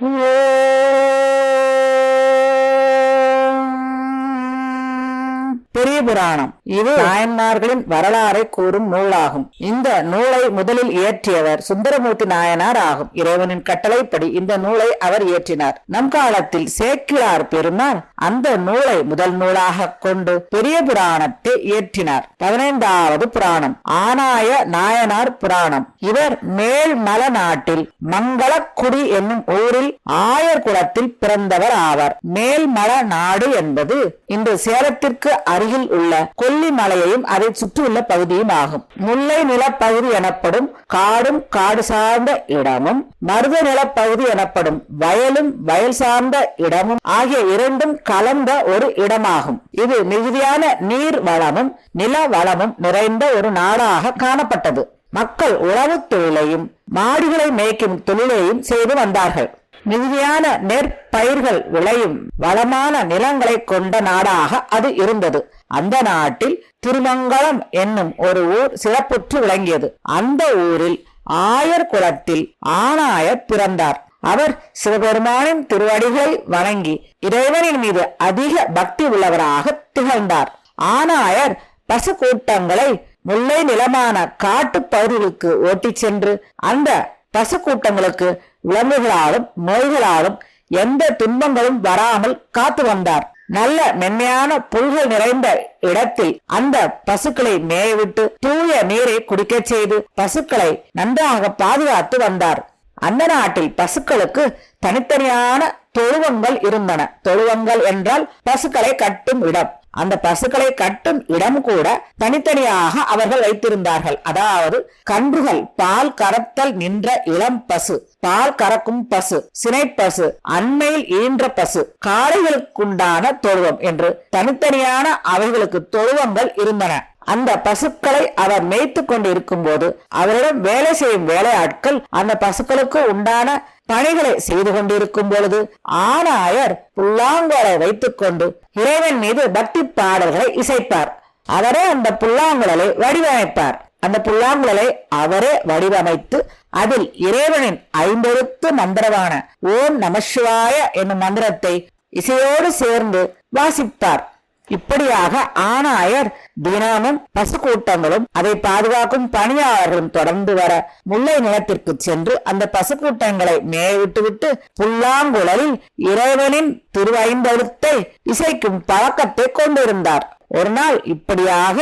பெரிய புராணம். இது நாயன்மார்களின் வரலாறை கூறும் நூலாகும். இந்த நூலை முதலில் இயற்றியவர் சுந்தரமூர்த்தி நாயனார் ஆகும். இறைவனின் கட்டளைப்படி இந்த நூலை அவர் இயற்றினார். நம் காலத்தில் சேக்கிழார் பெருமாள் அந்த நூலை முதல் நூலாக கொண்டு பெரிய புராணத்தை இயற்றினார். பதினைந்தாவது புராணம் ஆனாய நாயனார் புராணம். இவர் மேல்மல நாட்டில் மங்களக்குடி என்னும் ஊரில் ஆயர் குலத்தில் பிறந்தவர் ஆவார். மேல்மல நாடு என்பது இன்று சேலத்திற்கு அருகில் உள்ள கொல்லிமலையையும் அதை சுற்றியுள்ள பகுதியும் ஆகும் முல்லை நிலப்பகுதி எனப்படும் காடும் காடு சார்ந்த இடமும் மருத நிலப்பகுதி எனப்படும் வயலும் வயல் சார்ந்த இடமும் ஆகிய இரண்டும் கலந்த ஒரு இடமாகும். இது மிகுதியான நீர் வளமும் நில வளமும் நிறைந்த ஒரு நாடாக காணப்பட்டது. மக்கள் உழவு தொழிலையும் மாடுகளை மேய்க்கும் தொழிலையும் செய்து வந்தார்கள். மிகுதியான நெற்பயிர்கள் விளையும் வளமான நிலங்களை கொண்ட நாடாக அது இருந்தது. அந்த நாட்டில் திருமங்கலம் என்னும் ஒரு ஊர் சிறப்புற்று விளங்கியது. அந்த ஊரில் ஆயர் குலத்தில் ஆணாயர் பிறந்தார். அவர் சிவபெருமானின் திருவடிகளை வணங்கி இறைவனின் மீது அதிக பக்தி உள்ளவராக திகழ்ந்தார். ஆணாயர் பசு கூட்டங்களை முல்லை நிலமான காட்டுப் பகுதிகளுக்கு ஓட்டிச் சென்று அந்த பசு கூட்டங்களுக்கு விலங்குகளாலும் நோய்களாலும் எந்த துன்பங்களும் வராமல் காத்து வந்தார். நல்ல மென்மையான புல்கள் நிறைந்த இடத்தில் அந்த பசுக்களை மேயவிட்டு தூய நீரை குடிக்கச் செய்து பசுக்களை நன்றாக பாதுகாத்து வந்தார். அந்த நாட்டில் பசுக்களுக்கு தனித்தனியான தொழுவங்கள் இருந்தன. தொழுவங்கள் என்றால் பசுக்களை கட்டும் இடம். அந்த பசுக்களை கட்டும் இடம் கூட தனித்தனியாக அவர்கள் வைத்திருந்தார்கள். அதாவது கன்றுகள் பால் கறத்தல் நின்ற இளம் பசு பால் கறக்கும் பசு சினைப்பசு அண்மையில் ஈன்ற பசு காளைகளுக்குண்டான தொழுவம் என்று தனித்தனியான அவைகளுக்கு தொழுவங்கள் இருந்தன. அந்த பசுக்களை அவர் மேய்த்து கொண்டிருக்கும் போது அவரிடம் வேலை செய்யும் வேலையாட்கள் அந்த பசுக்களுக்கு உண்டான பணிகளை செய்து கொண்டிருக்கும் பொழுது ஆனாயர் புல்லாங்குழலை வைத்துக்கொண்டு இறைவன் மீது பக்தி பாடல்களை இசைப்பார். அவரே அந்த புல்லாங்குழலை வடிவமைப்பார். அந்த புல்லாங்குழலை அவரே வடிவமைத்து அதில் இறைவனின் ஐந்தெழுத்து மந்திரமான ஓம் நமசிவாய என்னும் மந்திரத்தை இசையோடு சேர்ந்து வாசிப்பார். இப்படியாக ஆணாயர் தினமும் பசு கூட்டங்களும் அதை பாதுகாக்கும் பணியாளர்களும் தொடர்ந்து வர முல்லை நிலத்திற்கு சென்று அந்த பசு கூட்டங்களை மேவிட்டுவிட்டு புல்லாங்குழலில் இறைவனின் திருவைந்தழுத்தை இசைக்கும் பழக்கத்தை கொண்டிருந்தார். ஒரு நாள் இப்படியாக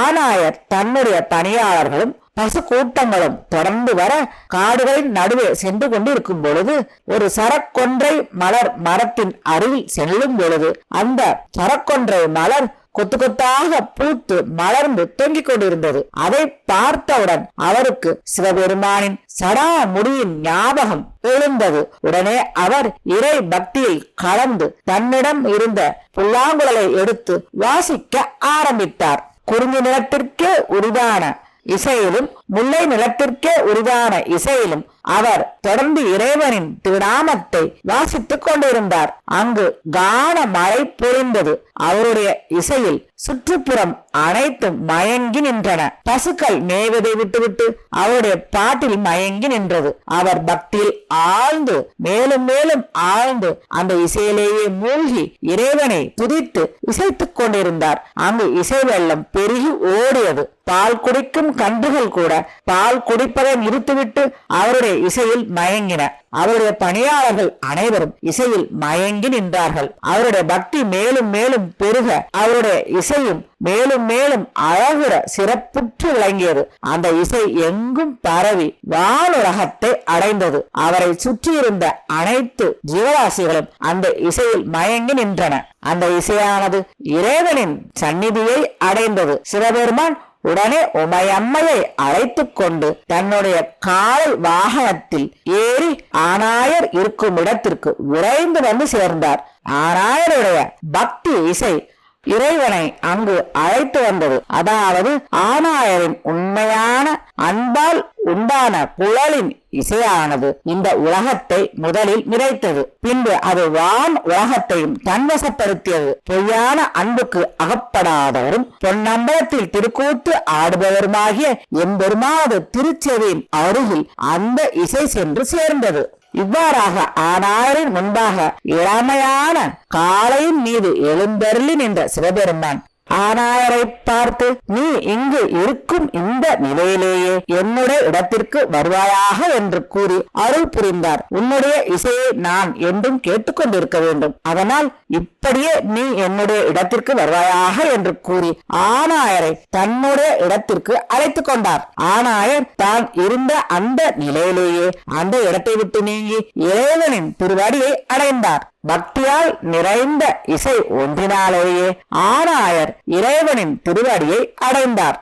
ஆனாயர் தன்னுடைய பணியாளர்களும் பசு கூட்டங்களும் தொடர்ந்து வர காடுகளின் நடுவே சென்று கொண்டிருக்கும் பொழுது ஒரு சரக்கொன்றை மலர் மரத்தின் அருகில் செல்லும் பொழுது அந்த சரக்கொன்றை மலர் கொத்து கொத்தாக பூத்து மலர்ந்து தொங்கிக் கொண்டிருந்தது. அதை பார்த்தவுடன் அவருக்கு சிவபெருமானின் சடா முடியின் ஞாபகம் எழுந்தது. உடனே அவர் இறை பக்தியில் கலந்து தன்னிடம் இருந்த புல்லாங்குழலை எடுத்து வாசிக்க ஆரம்பித்தார். குறிஞ்சி நிலத்திற்கே உரிதான இசையிலும் முல்லை நிலத்திற்கே உரிதான இசையிலும் அவர் தொடர்ந்து இறைவனின் திருநாமத்தை வாசித்துக் கொண்டிருந்தார். அங்கு கான மழை பொழிந்தது. அவருடைய இசையில் சுற்றுப்புறம் அனைத்தும் மயங்கி நின்றன. பசுக்கள் மேய்வதை விட்டுவிட்டு அவருடைய பாட்டில் மயங்கி நின்றது. அவர் பக்தியில் ஆழ்ந்து மேலும் மேலும் ஆழ்ந்து அந்த இசையிலேயே மூழ்கி இறைவனை துதித்து இசைத்துக் கொண்டிருந்தார். அங்கு இசை வெள்ளம் பெருகி ஓடியது. பால் குடிக்கும் கன்றுகள் கூட பால் குடிப்பதை நிறுத்திவிட்டு அவருடைய இசையில் மயங்கின. அவருடைய பணியாளர்கள் அனைவரும் இசையில் மயங்கி நின்றார்கள். அவருடைய பக்தி மேலும் மேலும் பெருக அவருடைய இசையும் மேலும் மேலும் அழகுற சிறப்புற்று விளங்கியது. அந்த இசை எங்கும் பரவி வானுலகத்தை அடைந்தது. அவரை சுற்றியிருந்த அனைத்து ஜீவராசிகளும் அந்த இசையில் மயங்கி நின்றன. அந்த இசையானது இறைவனின் சந்நிதியை அடைந்தது. சிவபெருமான் உடனே உமையம்மையை அழைத்துக் கொண்டு தன்னுடைய கால் வாகனத்தில் ஏறி ஆனாயர் இருக்கும் இடத்திற்கு விரைந்து வந்து சேர்ந்தார். ஆனாயருடைய பக்தி இசை இறைவனை அங்கு அழைத்து வந்தது. அதாவது ஆனாயரின் உண்மையான அன்பால் உண்டான குழலின் இசையானது இந்த உலகத்தை முதலில் நிறைத்தது. பின்பு அது வான் உலகத்தையும் தன்வசப்படுத்தியது. பொய்யான அன்புக்கு அகப்படாதவரும் பொன்னம்பலத்தில் திருக்கூத்து ஆடுபவருமாகிய எம்பெருமாவது திருச்செவியின் அருகில் அந்த இசை சென்று சேர்ந்தது. இவ்வாறாக ஆனாரின் முன்பாக இளமையான காளையின் மீது எழுந்தருளி நின்ற சிவபெருமான் ஆனாயரை பார்த்து நீ இங்கு இருக்கும் இந்த நிலையிலேயே என்னுடைய இடத்திற்கு வருவாயாக என்று கூறி அருள் புரிந்தார். உன்னுடைய இசையை நான் என்றும் கேட்டுக்கொண்டிருக்க வேண்டும். அதனால் இப்படியே நீ என்னுடைய இடத்திற்கு வருவாயாக என்று கூறி ஆனாயரை தன்னுடைய இடத்திற்கு அழைத்துக் கொண்டார். ஆனாயர் தான் இருந்த அந்த நிலையிலேயே அந்த இடத்தை விட்டு நீங்கி இறைவனின் திருவடியை அடைந்தார். பக்தியால் நிறைந்த இசை ஒன்றினாலேயே ஆனாயர் இறைவனின் திருவடியை அடைந்தார்.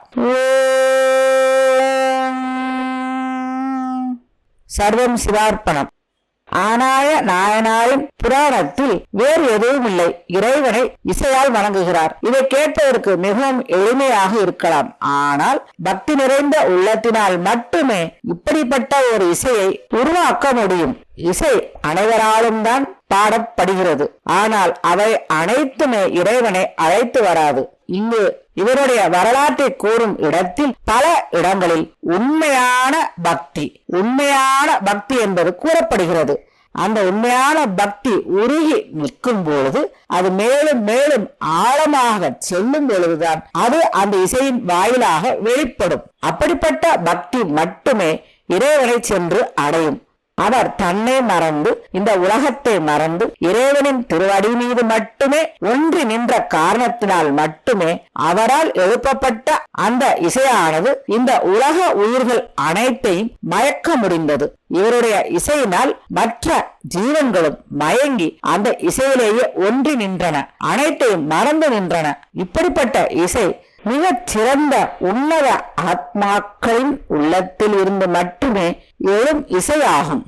சர்வம் சிவார்ப்பணம். ஆனாய நாயனாரின் புராணத்தில் வேறு எதுவும் இல்லை. இறைவனை இசையால் வணங்குகிறார். இதை கேட்பதற்கு மிகவும் எளிமையாக இருக்கலாம். ஆனால் பக்தி நிறைந்த உள்ளத்தினால் மட்டுமே இப்படிப்பட்ட ஒரு இசையை உருவாக்க முடியும். இசை அனைவராலும் தான் பாடப்படுகிறது. ஆனால் அவை அனைத்துமே இறைவனை அழைத்து வராது. இங்கு இவருடைய வரலாற்றை கூறும் இடத்தில் பல இடங்களில் உண்மையான பக்தி உண்மையான பக்தி என்பது கூறப்படுகிறது. அந்த உண்மையான பக்தி உருகி நிற்கும் பொழுது அது மேலும் மேலும் ஆழமாக செல்லும் பொழுதுதான் அது அந்த இசையின் வாயிலாக வெளிப்படும். அப்படிப்பட்ட பக்தி மட்டுமே இறைவனை சென்று அடையும். அவர் தன்னை மறந்து இந்த உலகத்தை மறந்து இறைவனின் திருவடி மீது மட்டுமே ஒன்றி நின்ற காரணத்தினால் மட்டுமே அவரால் எழுப்பப்பட்ட அந்த இசையானது இந்த உலக உயிர்கள் அனைத்தையும் மயக்க முடிந்தது. இவருடைய இசையினால் மற்ற ஜீவன்களும் மயங்கி அந்த இசையிலேயே ஒன்றி நின்றன அனைத்தையும் மறந்து நின்றன. இப்படிப்பட்ட இசை மிகச் சிறந்த உன்னத ஆத்மாக்களின் உள்ளத்தில் இருந்து மட்டுமே எழும் இசையாகும்.